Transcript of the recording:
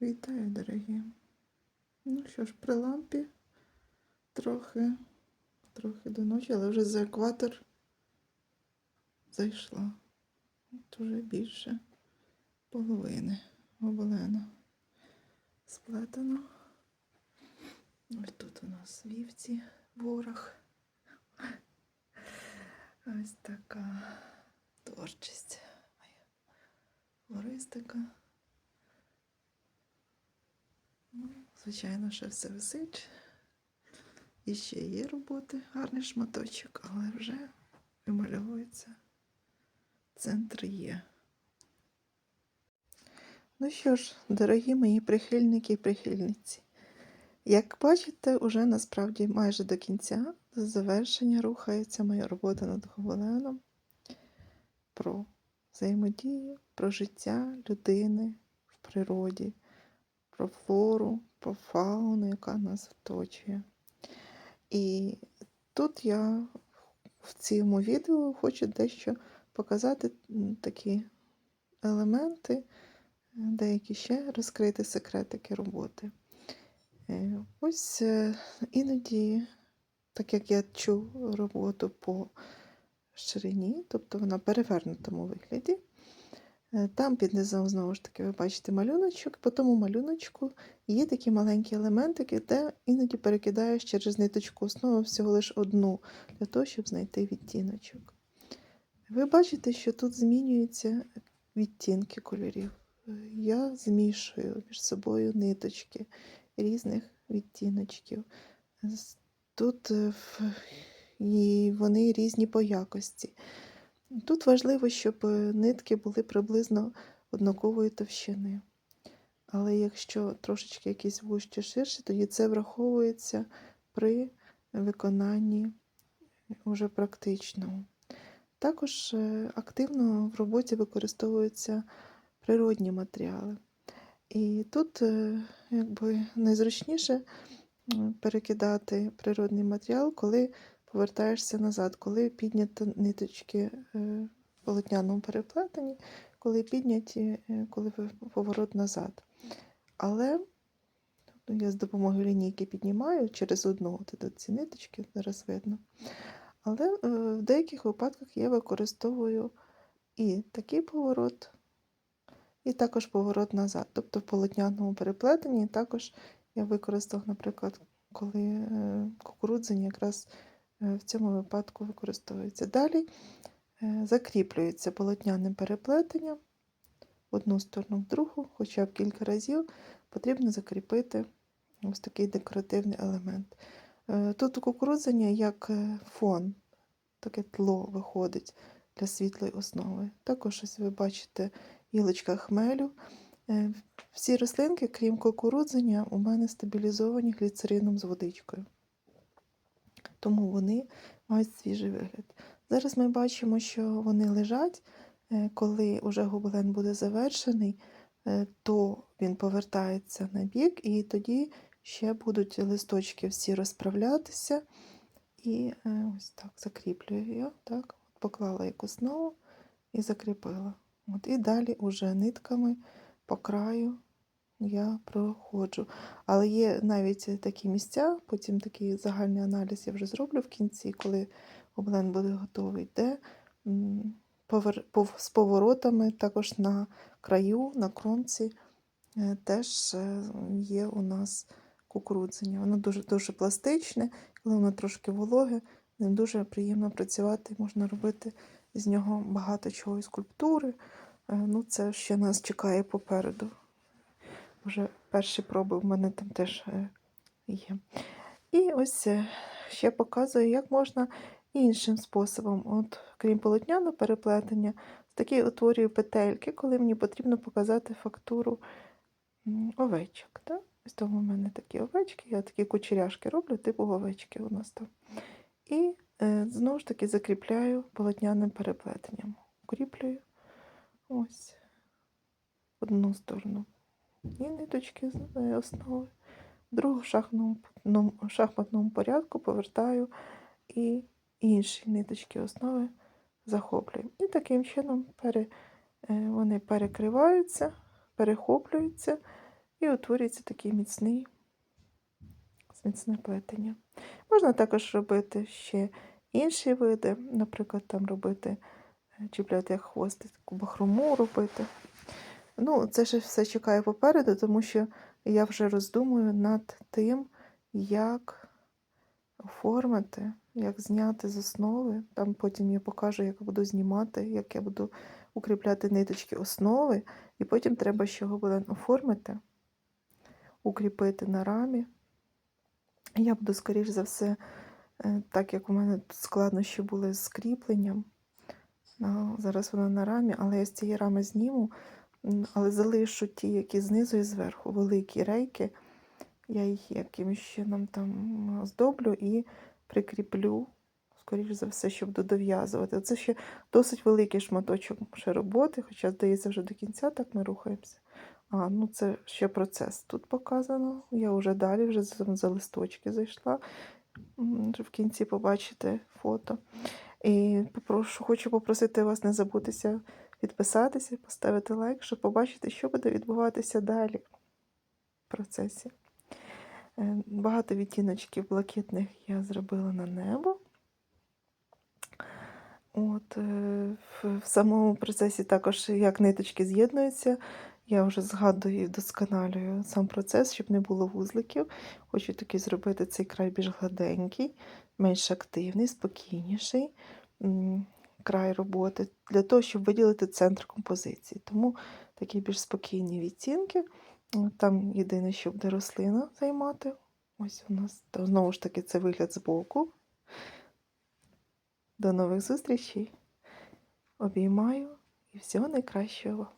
Вітаю, дорогі. Ну що ж, при лампі трохи, трохи до ночі, але вже за екватор зайшла. От уже більше половини оболено сплетено. Ось тут у нас вівці, ворог. Ось така творчість моя. Флористика. Ну, звичайно, ще все висить. І ще є роботи, гарний шматочок, але вже вимальовується. Центр є. Ну що ж, дорогі мої прихильники і прихильниці, як бачите, уже насправді майже до кінця, до завершення рухається моя робота над гобеленом про взаємодію, про життя людини в природі, про флору, про фауну, яка нас оточує. І тут я в цьому відео хочу дещо показати такі елементи, деякі ще розкрити секретики роботи. Е, Ось е, іноді, так як я чу роботу по ширині, тобто вона перевернутому вигляді. Е, Там під низом, знову ж таки, ви бачите малюночок, по тому малюночку є такі маленькі елементики, де іноді перекидаєш через ниточку основу всього лише одну, для того, щоб знайти відтіночок. Ви бачите, що тут змінюються відтінки кольорів. Е, Я змішую між собою ниточки різних відтіночків. Тут е, вони різні по якості. Тут важливо, щоб е, нитки були приблизно однакової товщини. Але якщо трошечки якісь вужче ширше, тоді це враховується при виконанні уже практичному. Також е, активно в роботі використовуються природні матеріали. І тут е, якби найзручніше перекидати природний матеріал, коли повертаєшся назад, коли підняті ниточки е, в полотняному переплетенні, коли підняті, е, коли поворот назад. Але ну, я з допомогою лінійки піднімаю через одну ці ниточки, зараз видно. Але е, в деяких випадках я використовую і такий поворот, і також поворот назад. Тобто в полотняному переплетенні також я використав, наприклад, коли кукурудзяні якраз в цьому випадку використовується. Далі е, закріплюється полотняним переплетенням одну сторону, в другу, хоча б кілька разів потрібно закріпити ось такий декоративний елемент. Е, Тут у кукурудзяні як е, фон, таке тло виходить для світлої основи. Також ось ви бачите гілочка хмелю. Е, Всі рослинки, крім кукурудзення, у мене стабілізовані гліцерином з водичкою. Тому вони мають свіжий вигляд. Зараз ми бачимо, що вони лежать, Е, коли вже гобелен буде завершений, е, то він повертається на бік, і тоді ще будуть листочки всі розправлятися. І е, ось так закріплюю я, так, поклала як основу і закріпила. От, і далі уже нитками по краю я проходжу. Але є навіть такі місця, потім такий загальний аналіз я вже зроблю в кінці, коли облен буде готовий, де з поворотами також на краю, на кромці е, теж е, є у нас кукурудзення. Воно дуже дуже пластичне, коли воно трошки вологе, ним дуже приємно працювати, можна робити з нього багато чого і скульптури. Е, Ну, це ще нас чекає попереду. Вже перші проби в мене там теж е, є. І ось е, ще показую, як можна іншим способом. От, крім полотняного переплетення, такі утворюю петельки, коли мені потрібно показати фактуру овечок. Так? Ось тому в мене такі овечки, я такі кучеряшки роблю, типу овечки у нас там. І е, знову ж таки закріпляю полотняним переплетенням. Укріплюю ось одну сторону. І ниточки з основи. В другу шахматному, ну, шахматному порядку повертаю і інші ниточки основи захоплюю. І таким чином пере, е, вони перекриваються, перехоплюються І утворюється такий міцний, міцне плетення. Можна також робити ще інші види, наприклад, там робити, е, чіпляти як хвостик, бахрому робити. Ну, це ще все чекає попереду, тому що я вже роздумую над тим, як оформити, як зняти з основи. Там потім я покажу, як буду знімати, як я буду укріпляти ниточки основи, і потім треба ще гобелен оформити, укріпити на рамі. Я буду, скоріш за все, е, так як у мене тут складнощі були з кріпленням. Зараз вона на рамі, але я з цієї рами зніму, але залишу ті, які знизу і зверху, великі рейки. Я їх якимось чином там оздоблю і прикріплю, скоріш за все, щоб додов'язувати. Це ще досить великий шматочок ще роботи, хоча, здається, вже до кінця так ми рухаємося. А, ну це ще процес тут показано. Я вже далі, вже за, листочки зайшла. М, В кінці побачите фото. І попрошу, хочу попросити вас не забутися підписатися, поставити лайк, щоб побачити, що буде відбуватися далі в процесі. Е, Багато відтіночків блакитних я зробила на небо. От, е, в, самому процесі також як ниточки з'єднуються. Я вже згадую і вдосконалюю сам процес, щоб не було вузликів. Хочу такий зробити цей край більш гладенький, менш активний, спокійніший край роботи, для того, щоб виділити центр композиції. Тому такі більш спокійні відтінки. Там єдине, що буде рослина займати. Ось у нас та знову ж таки це вигляд збоку. До нових зустрічей. Обіймаю і всього найкращого.